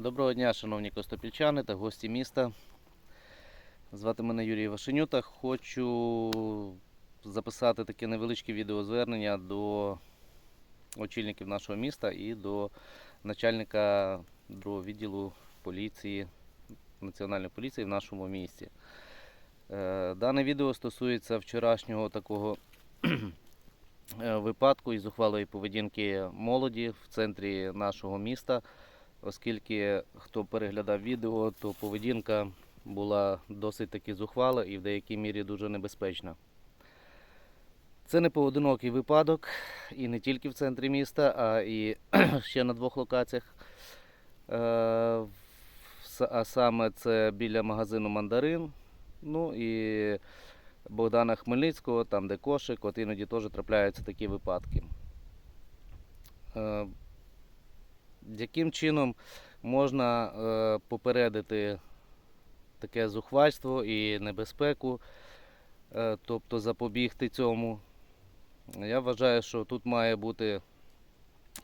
Доброго дня, шановні костопільчани та гості міста. Звати мене Юрій Вашенюта. Хочу записати таке невеличке відеозвернення до очільників нашого міста і до начальника другого відділу поліції, національної поліції в нашому місті. Е, Дане відео стосується вчорашнього такого е, випадку із зухвалої поведінки молоді в центрі нашого міста оскільки хто переглядав відео, то поведінка була досить таки зухвала і в деякій мірі дуже небезпечна. Це не поодинокий випадок, і не тільки в центрі міста, а і ще на двох локаціях. Е, А саме це біля магазину Мандарин, ну і Богдана Хмельницького, там де кошик, от іноді теж трапляються такі випадки. Яким чином можна е, попередити таке зухвальство і небезпеку, е, тобто запобігти цьому. Я вважаю, що тут має бути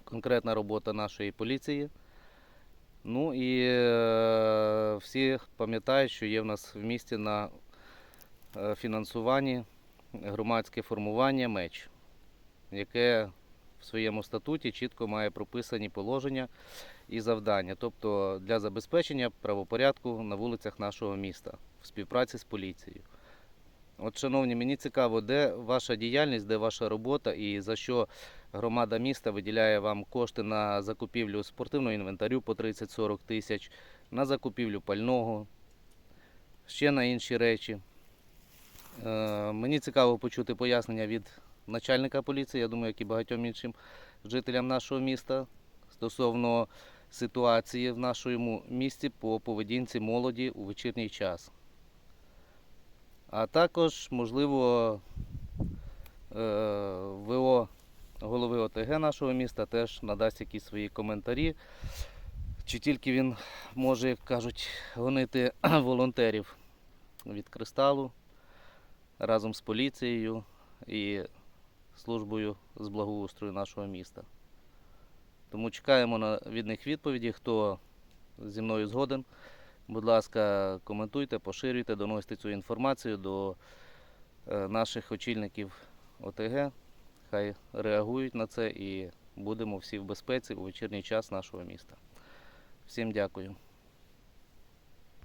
конкретна робота нашої поліції. Ну і е, всі пам'ятають, що є в нас в місті на фінансуванні громадське формування меч, яке в своєму статуті чітко має прописані положення і завдання, тобто для забезпечення правопорядку на вулицях нашого міста в співпраці з поліцією. От, шановні, мені цікаво, де ваша діяльність, де ваша робота і за що громада міста виділяє вам кошти на закупівлю спортивного інвентарю по 30-40 тисяч, на закупівлю пального, ще на інші речі. Е, мені цікаво почути пояснення від начальника поліції, я думаю, як і багатьом іншим жителям нашого міста стосовно ситуації в нашому місті по поведінці молоді у вечірній час. А також, можливо, е, ВО голови ОТГ нашого міста теж надасть якісь свої коментарі. Чи тільки він може, як кажуть, гонити волонтерів від кристалу разом з поліцією і службою з благоустрою нашого міста. Тому чекаємо на від них відповіді, хто зі мною згоден. Будь ласка, коментуйте, поширюйте, доносьте цю інформацію до е, наших очільників ОТГ. Хай реагують на це і будемо всі в безпеці у вечірній час нашого міста. Всім дякую.